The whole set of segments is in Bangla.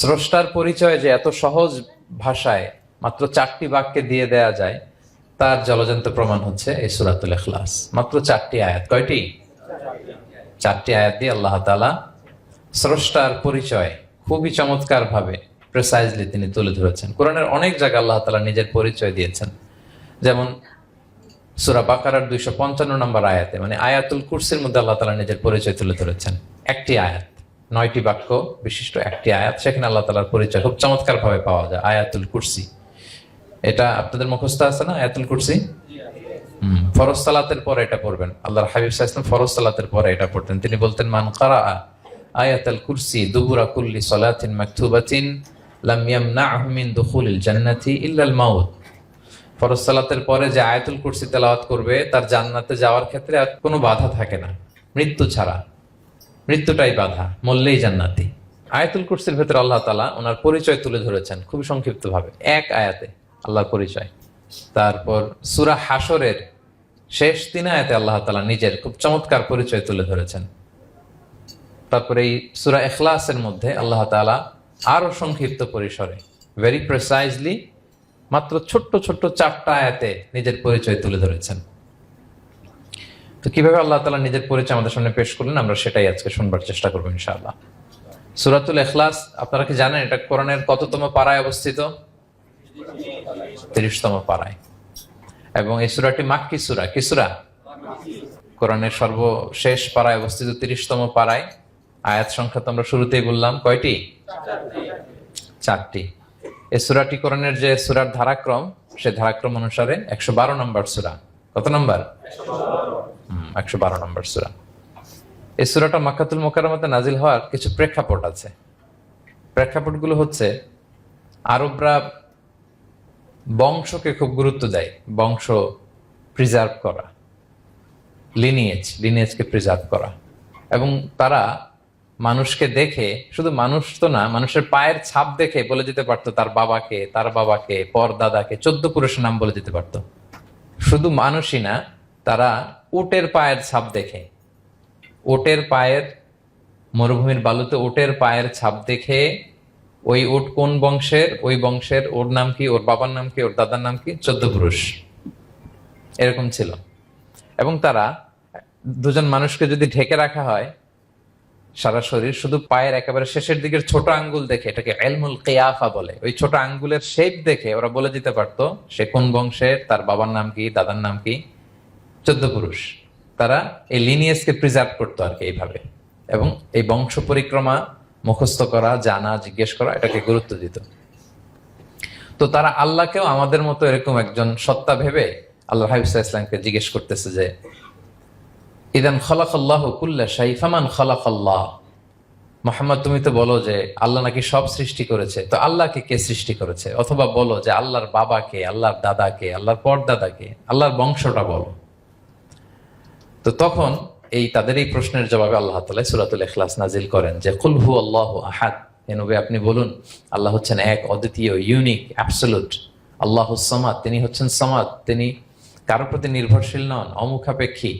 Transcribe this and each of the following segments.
স্রষ্টার পরিচয় যে এত সহজ ভাষায় মাত্র চারটি বাক্যে দিয়ে দেয়া যায়, তার জলজন্ত প্রমাণ হচ্ছে এই সুরাতুল এখলাস মাত্র চারটি আয়াত। কয়টি? চারটি আয়াত দিয়ে আল্লাহ তাআলা স্রষ্টার পরিচয় খুবই চমৎকার ভাবে প্রেসাইজলি তিনি তুলে ধরেছেন। কোরআনের অনেক জায়গায় আল্লাহ তালা নিজের পরিচয় দিয়েছেন। যেমন সুরা বাকারার দুইশো পঞ্চান্ন নম্বর আয়াতে মানে আয়াতুল কুরসির মধ্যে আল্লাহ তালা নিজের পরিচয় তুলে ধরেছেন। একটি আয়াত। নয়টি বাক্য, বিশিষ্ট একটি আয়াত, সেখানে আল্লাহ তালার পরিচয় খুব চমৎকার ভাবে পাওয়া যায়, আয়াতুল কুরসি। এটা আপনাদের মুখস্থ আছে না, আয়াতুল কুরসি? ফরজ সালাতের পরে এটা পড়বেন। আল্লাহর হাবিব সাল্লাম ফরজ সালাতের পরে এটা পড়তেন। তিনি বলতেন, মান কারা আয়াতুল কুরসি দুবুরা কুল্লি সালাতিন মাকতুবাতিন লাম ইয়ামনাহু মিন দুখুলিল জান্নাতি ইল্লাল মাউত। ফরজ সালাতের পরে যে আয়াতুল কুরসি তেলাওয়াত করবে, তার জান্নাতে যাওয়ার ক্ষেত্রে আর কোনো বাধা থাকে না। মৃত্যু ছাড়া। মৃত্যুটাই বাধা, মরলেই জান্নাতি। আয়াতুল কুরসির ভেতরে আল্লাহ তালা ওনার পরিচয় তুলে ধরেছেন খুবই সংক্ষিপ্ত ভাবে এক আয়াতে আল্লাহর পরিচয়। তারপর সুরা হাসরের শেষ তিন আয়াতে আল্লাহ তালা নিজের খুব চমৎকার পরিচয় তুলে ধরেছেন। তারপরে এই সুরা এখলাসের মধ্যে আল্লাহ তালা আরও সংক্ষিপ্ত পরিসরে ভেরি প্রেসাইজলি মাত্র ছোট্ট ছোট্ট চারটা আয়াতে নিজের পরিচয় তুলে ধরেছেন। তো কীভাবে আল্লাহ তালা নিজের পরিচয় আমাদের সামনে পেশ করলেন, আমরা সেটাই আজকে শুনবার চেষ্টা করব ইনশাআল্লাহ। সুরাতুল এখলাস আপনারা কি জানেন এটা কোরআনের কততম পাড়ায় অবস্থিত? তিরিশতম পাড়ায়। এবং এই সুরাটি মাক্কি সুরা, কি সুরা? কোরআনের সর্বশেষ পাড়ায় অবস্থিত তিরিশতম পাড়ায়। আয়াত সংখ্যা তো আমরা শুরুতেই বললাম, কয়টি? চারটি। এই সুরাটি কোরআনের যে সুরার ধারাক্রম, সে ধারাক্রম অনুসারে একশো বারো নম্বর সুরা। কত নম্বর? একশো বারো নম্বর সুরা। এই সুরাটা মাক্কাতুল মোকারমতে নাজিল হওয়ার কিছু প্রেক্ষাপট আছে। প্রেক্ষাপটগুলো হচ্ছে, আরবরা বংশকে খুব গুরুত্ব দেয়, বংশ প্রিজার্ভ করা লিনিয়েজ লিনিয়েজকে প্রিজার্ভ করা। এবং তারা মানুষকে দেখে, শুধু মানুষ তো না, মানুষের পায়ের ছাপ দেখে বলে দিতে পারতো, তার বাবাকে তার বাবাকে পর দাদাকে চোদ্দ পুরুষের নাম বলে দিতে পারতো। শুধু মানুষই না, তারা উটের পায়ের ছাপ দেখে। ওটের পায়ের মরুভূমির বালুতে ওটের পায়ের ছাপ দেখে ওই ওট কোন বংশের? ওই বংশের ওর নাম কি? ওর বাবার নাম কি? ওর দাদার নাম কি? চোদ্দ পুরুষ। এরকম ছিল। এবং তারা দুজন মানুষকে যদি ঢেকে রাখা হয়, সারা শরীর শুধু পায়ের একেবারে শেষের দিকের ছোট আঙ্গুল দেখে, এটাকে এলমুল কেয়াফা বলে, ওই ছোট আঙ্গুলের শেপ দেখে ওরা বলে দিতে পারতো, সে কোন বংশের? তার বাবার নাম কি? দাদার নাম কি? চোদ্দ পুরুষ। তারা এই লিনিয়েসকে প্রিজার্ভ করতো আর কি এইভাবে। এবং এই বংশ পরিক্রমা মুখস্থ করা, জানা, জিজ্ঞেস করা, এটাকে গুরুত্ব দিত। তো তারা আল্লাহকেও আমাদের মতো এরকম একজন সত্তা ভেবে আল্লাহ হাবিসা ইসলামকে জিজ্ঞেস করতেছে যে, ইদান খলাকাল্লাহ কুল্লা শাইফামান খলাকাল্লাহ? মোহাম্মদ, তুমি তো বলো যে আল্লাহ নাকি সব সৃষ্টি করেছে। তো আল্লাহকে কে সৃষ্টি করেছে? অথবা বলো যে আল্লাহর বাবাকে, আল্লাহর দাদাকে, আল্লাহর পরদাদাকে, আল্লাহর বংশটা বলো। তো তখন এই তাদের এই প্রশ্নের জবাবে আল্লাহ তালা সুরাতুল ইখলাস নাজিল করেন যে কুলহু আল্লাহ আহাদ। এনবে আপনি বলুন, আল্লাহ হচ্ছেন এক, অদ্বিতীয় ইউনিক অ্যাবসলুট আল্লাহ সমাদ, তিনি হচ্ছেন সমাদ। তিনি কারও প্রতি নির্ভরশীল নন, অমুখাপেক্ষী।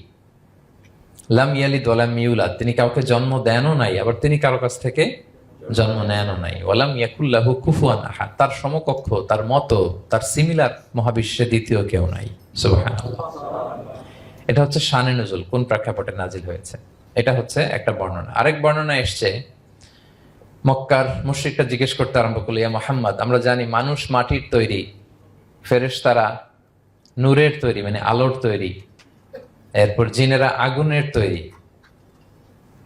লাম ইয়ালিদ ওয়ালাম ইউলাদ, তিনি কাউকে জন্ম দেনও নাই, আবার তিনি কারও কাছ থেকে জন্ম নেনও নাই। ওয়ালাম ইয়াকুল্লাহু কুফুয়ান আহাদ, তার সমকক্ষ, তার মতো, তার সিমিলার মহাবিশ্বে দ্বিতীয় কেউ নাই। সুবহানাল্লাহ। এটা হচ্ছে শানে নজুল, কোন প্রেক্ষাপটে নাজিল হয়েছে? এটা হচ্ছে একটা বর্ণনা। আরেক বর্ণনা এসছে, মক্কার মুশ্রিকটা জিজ্ঞেস করতে আরম্ভ করল, ইয়া মোহাম্মদ, আমরা জানি মানুষ মাটির তৈরি, ফেরেশতারা নূরের তৈরি মানে আলোর তৈরি, এরপর জিনেরা আগুনের তৈরি,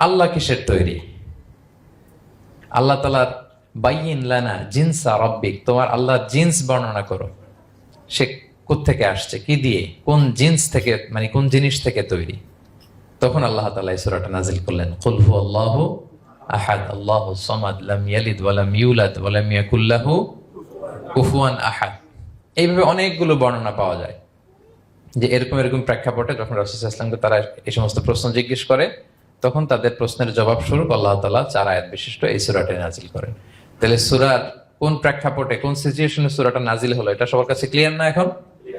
আল্লাহ কিসের তৈরি? আল্লাহ তালার বাইন লানা জিন্সা রব্বিক, তোমার আল্লাহ জিন্স বর্ণনা করো। সে থেকে আসছে? কি দিয়ে? কোন জিন্স থেকে মানে কোন জিনিস থেকে তৈরি? তখন আল্লাহ তালা সুরাটা নাজিল করলেন। কুলহু আল্লাহ আহাদ, আল্লাহ সমাদ, লাম ইয়ালিদ ইউলাদ, ওয়ালাম ইয়াকুল্লাহু কুফুয়ান আহাদ। এইভাবে অনেকগুলো বর্ণনা পাওয়া যায়। যে এরকম এরকম প্রেক্ষাপটে যখন রসুল ইসলামকে তারা এই সমস্ত প্রশ্ন জিজ্ঞেস করে, তখন তাদের প্রশ্নের জবাব স্বরূপ আল্লাহ তালা চার আয়াত বিশিষ্ট এই সুরাটা নাজিল করেন। তাহলে সুরার কোন প্রেক্ষাপটে, কোন সিচুয়েশনে সুরাটা নাজিল হলো, এটা সবার কাছে ক্লিয়ার না এখন?